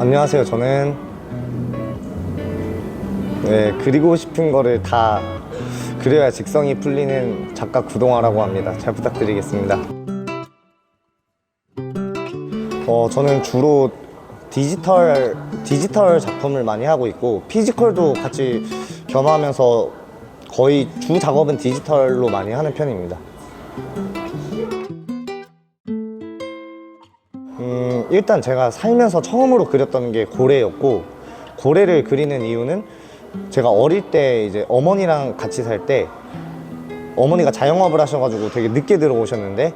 안녕하세요. 저는 네, 그리고 싶은 거를 다 그려야 직성이 풀리는 작가 구동화라고 합니다. 잘 부탁드리겠습니다. 어, 저는 주로 디지털 디지털 작품을 많이 하고 있고 피지컬도 같이 겸하면서 거의 주 작업은 디지털로 많이 하는 편입니다. 음, 일단 제가 살면서 처음으로 그렸던 게 고래였고 고래를 그리는 이유는 제가 어릴 때 이제 어머니랑 같이 살 때 어머니가 자영업을 하셔가지고 되게 늦게 들어오셨는데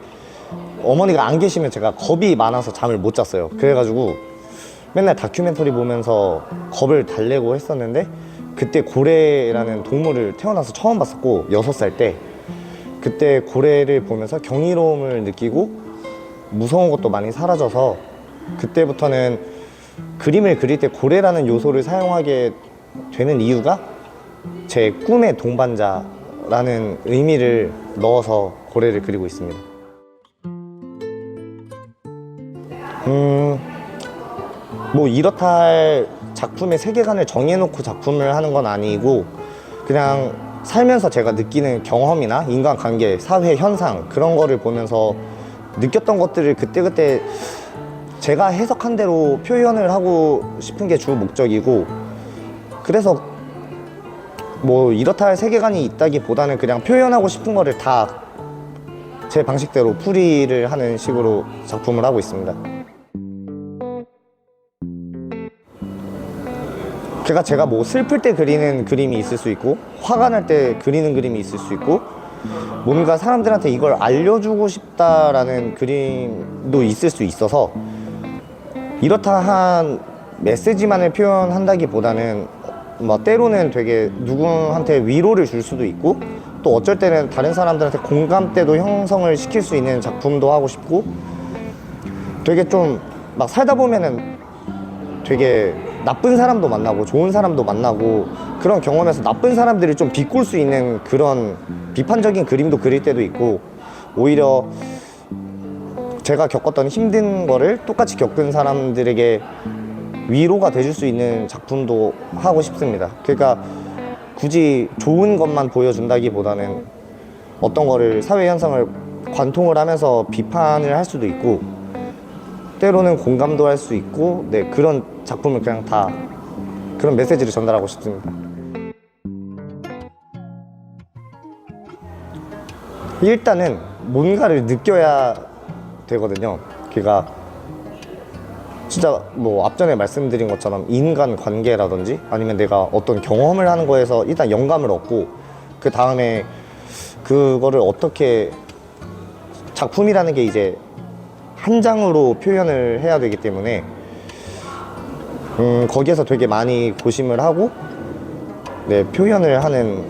어머니가 안 계시면 제가 겁이 많아서 잠을 못 잤어요. 그래가지고 맨날 다큐멘터리 보면서 겁을 달래고 했었는데 그때 고래라는 동물을 태어나서 처음 봤었고 여섯 살 때 그때 고래를 보면서 경이로움을 느끼고 무서운 것도 많이 사라져서 그때부터는 그림을 그릴 때 고래라는 요소를 사용하게 되는 이유가 제 꿈의 동반자라는 의미를 넣어서 고래를 그리고 있습니다. 음, 뭐 이렇다 할 작품의 세계관을 정해놓고 작품을 하는 건 아니고 그냥 살면서 제가 느끼는 경험이나 인간관계, 사회 현상 그런 거를 보면서 느꼈던 것들을 그때그때 제가 해석한 대로 표현을 하고 싶은 게 주 목적이고 그래서 뭐 이렇다 할 세계관이 있다기보다는 그냥 표현하고 싶은 거를 다 제 방식대로 풀이를 하는 식으로 작품을 하고 있습니다. 제가 제가 뭐 슬플 때 그리는 그림이 있을 수 있고 화가 날 때 그리는 그림이 있을 수 있고 뭔가 사람들한테 이걸 알려주고 싶다라는 그림도 있을 수 있어서 이렇다 한 메시지만을 표현한다기보다는 뭐 때로는 되게 누구한테 위로를 줄 수도 있고 또 어쩔 때는 다른 사람들한테 공감대도 형성을 시킬 수 있는 작품도 하고 싶고 되게 좀 막 살다 보면은 되게 나쁜 사람도 만나고 좋은 사람도 만나고 그런 경험에서 나쁜 사람들을 좀 비꼴 수 있는 그런 비판적인 그림도 그릴 때도 있고 오히려 제가 겪었던 힘든 거를 똑같이 겪은 사람들에게 위로가 돼줄 수 있는 작품도 하고 싶습니다. 그러니까 굳이 좋은 것만 보여준다기보다는 어떤 거를 사회 현상을 관통을 하면서 비판을 할 수도 있고 때로는 공감도 할 수 있고 네 그런 작품을 그냥 다 그런 메시지를 전달하고 싶습니다. 일단은 뭔가를 느껴야 되거든요. 그러니까 진짜 뭐 앞전에 말씀드린 것처럼 인간 관계라든지 아니면 내가 어떤 경험을 하는 거에서 일단 영감을 얻고 그 다음에 그거를 어떻게 작품이라는 게 이제 한 장으로 표현을 해야 되기 때문에 음, 거기에서 되게 많이 고심을 하고 네, 표현을 하는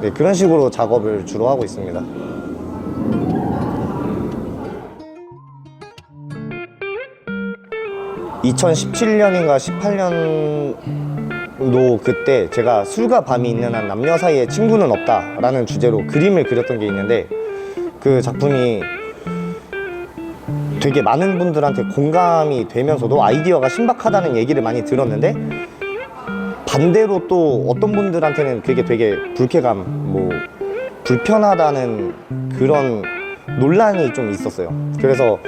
네, 그런 식으로 작업을 주로 하고 있습니다. (2017년인가) (18년도) 그때 제가 술과 밤이 있는 한 남녀 사이에 친구는 없다라는 주제로 그림을 그렸던 게 있는데 그 작품이 되게 많은 분들한테 공감이 되면서도 아이디어가 신박하다는 얘기를 많이 들었는데 반대로 또 어떤 분들한테는 그게 되게 불쾌감, 뭐 불편하다는 그런 논란이 좀 있었어요. 그래서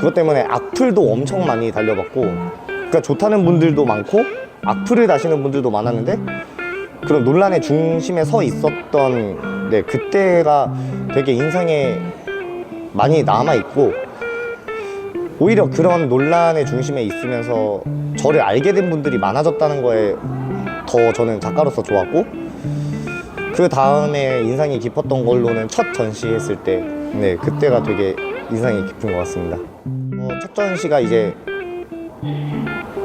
그것 때문에 악플도 엄청 많이 달려봤고, 그러니까 좋다는 분들도 많고 악플을 다시는 분들도 많았는데 그런 논란의 중심에 서 있었던 네 그때가 되게 인상에 많이 남아 있고 오히려 그런 논란의 중심에 있으면서 저를 알게 된 분들이 많아졌다는 거에 더 저는 작가로서 좋았고 그 다음에 인상이 깊었던 걸로는 첫 전시했을 때 네, 그때가 되게 인상이 깊은 것 같습니다. 어, 첫 전시가 이제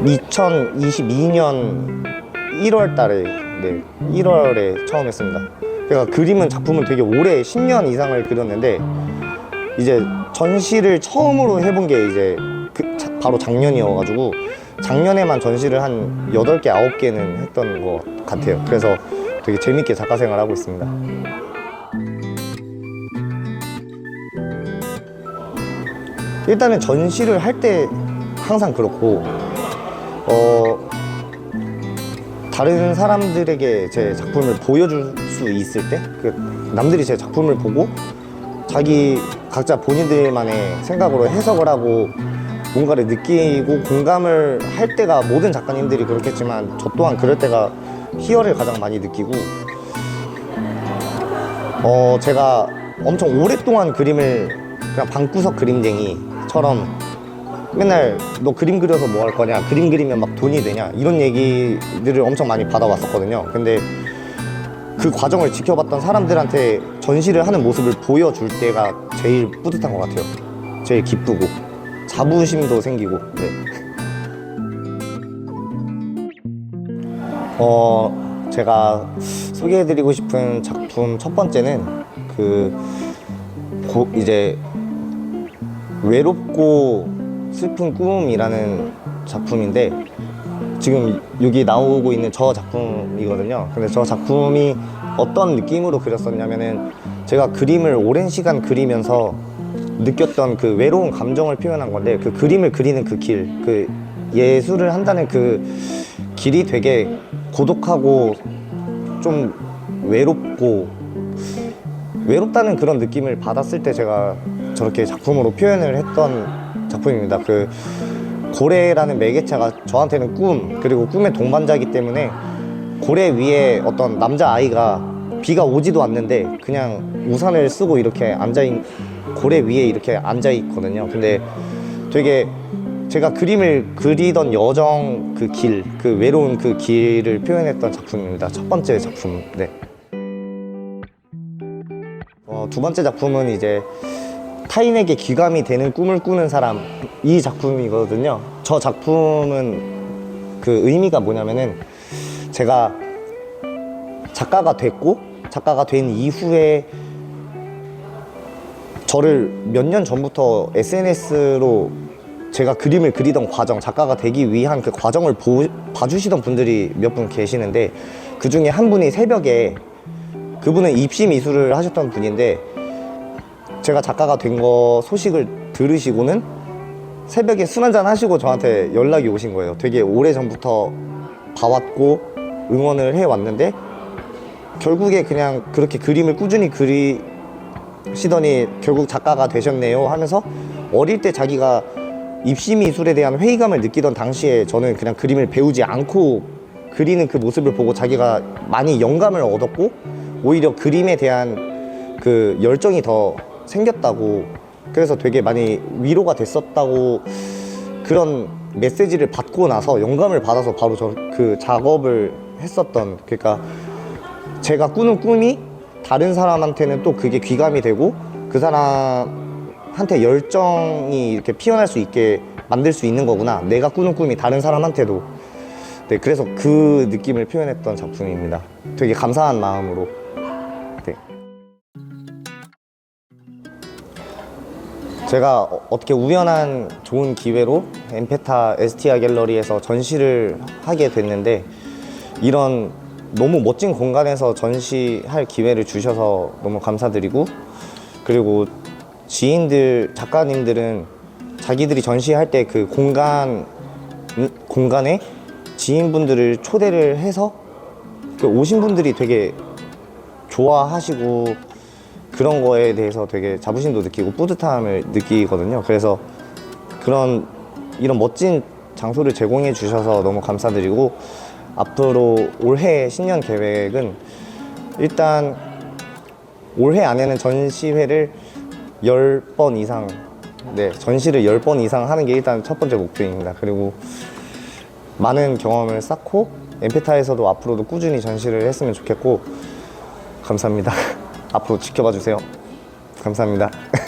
2022년 1월 달에 네, 1월에 처음 했습니다. 그러니까 그림은 작품을 되게 오래 10년 이상을 그렸는데 이제 전시를 처음으로 해본 게 이제 그 자- 바로 작년이어가지고 작년에만 전시를 한 8개, 9개는 했던 것 같아요. 그래서 되게 재밌게 작가 생활하고 있습니다. 일단은 전시를 할 때 항상 그렇고 어, 다른 사람들에게 제 작품을 보여줄 수 있을 때, 그 남들이 제 작품을 보고 자기 각자 본인들만의 생각으로 해석을 하고 뭔가를 느끼고 공감을 할 때가 모든 작가님들이 그렇겠지만 저 또한 그럴 때가 희열을 가장 많이 느끼고 어 제가 엄청 오랫동안 그림을 그냥 방구석 그림쟁이처럼 맨날 너 그림 그려서 뭐 할 거냐 그림 그리면 막 돈이 되냐 이런 얘기들을 엄청 많이 받아왔었거든요. 근데 그 과정을 지켜봤던 사람들한테 전시를 하는 모습을 보여줄 때가 제일 뿌듯한 것 같아요. 제일 기쁘고. 자부심도 생기고. 네. 어 제가 소개해드리고 싶은 작품 첫 번째는 그 고, 이제 외롭고 슬픈 꿈이라는 작품인데 지금 여기 나오고 있는 저 작품이거든요. 근데 저 작품이 어떤 느낌으로 그렸었냐면은 제가 그림을 오랜 시간 그리면서 느꼈던 그 외로운 감정을 표현한 건데 그 그림을 그리는 그 길, 그 예술을 한다는 그 길이 되게 고독하고 좀 외롭고 외롭다는 그런 느낌을 받았을 때 제가 저렇게 작품으로 표현을 했던 작품입니다. 그 고래라는 매개체가 저한테는 꿈 그리고 꿈의 동반자이기 때문에 고래 위에 어떤 남자 아이가 비가 오지도 않는데 그냥 우산을 쓰고 이렇게 앉아 있 고래 위에 이렇게 앉아 있거든요. 근데 되게 제가 그림을 그리던 여정 그 길, 그 외로운 그 길을 표현했던 작품입니다. 첫 번째 작품. 네. 어, 두 번째 작품은 이제 타인에게 귀감이 되는 꿈을 꾸는 사람 이 작품이거든요. 저 작품은 그 의미가 뭐냐면은 제가 작가가 됐고 작가가 된 이후에 저를 몇 년 전부터 SNS로 제가 그림을 그리던 과정, 작가가 되기 위한 그 과정을 보, 봐주시던 분들이 몇 분 계시는데 그 중에 한 분이 새벽에 그분은 입시 미술을 하셨던 분인데 제가 작가가 된 거 소식을 들으시고는 새벽에 술 한잔 하시고 저한테 연락이 오신 거예요. 되게 오래 전부터 봐왔고 응원을 해 왔는데 결국에 그냥 그렇게 그림을 꾸준히 그리시더니 결국 작가가 되셨네요 하면서 어릴 때 자기가 입시 미술에 대한 회의감을 느끼던 당시에 저는 그냥 그림을 배우지 않고 그리는 그 모습을 보고 자기가 많이 영감을 얻었고 오히려 그림에 대한 그 열정이 더 생겼다고 그래서 되게 많이 위로가 됐었다고 그런 메시지를 받고 나서 영감을 받아서 바로 저 그 작업을 했었던 그러니까 제가 꾸는 꿈이 다른 사람한테는 또 그게 귀감이 되고 그 사람한테 열정이 이렇게 피어날 수 있게 만들 수 있는 거구나. 내가 꾸는 꿈이 다른 사람한테도. 네 그래서 그 느낌을 표현했던 작품입니다. 되게 감사한 마음으로. 네. 제가 어- 어떻게 우연한 좋은 기회로 엠페타 에스티아 갤러리에서 전시를 하게 됐는데 이런 너무 멋진 공간에서 전시할 기회를 주셔서 너무 감사드리고 그리고 지인들 작가님들은 자기들이 전시할 때 그 공간 음, 공간에 지인분들을 초대를 해서 그 오신 분들이 되게 좋아하시고 그런 거에 대해서 되게 자부심도 느끼고 뿌듯함을 느끼거든요. 그래서 그런 이런 멋진 장소를 제공해 주셔서 너무 감사드리고 앞으로 올해 신년 계획은 일단 올해 안에는 전시회를 10번 이상 네, 전시를 10번 이상 하는 게 일단 첫 번째 목표입니다. 그리고 많은 경험을 쌓고 엠페타에서도 앞으로도 꾸준히 전시를 했으면 좋겠고 감사합니다. 앞으로 지켜봐 주세요. 감사합니다.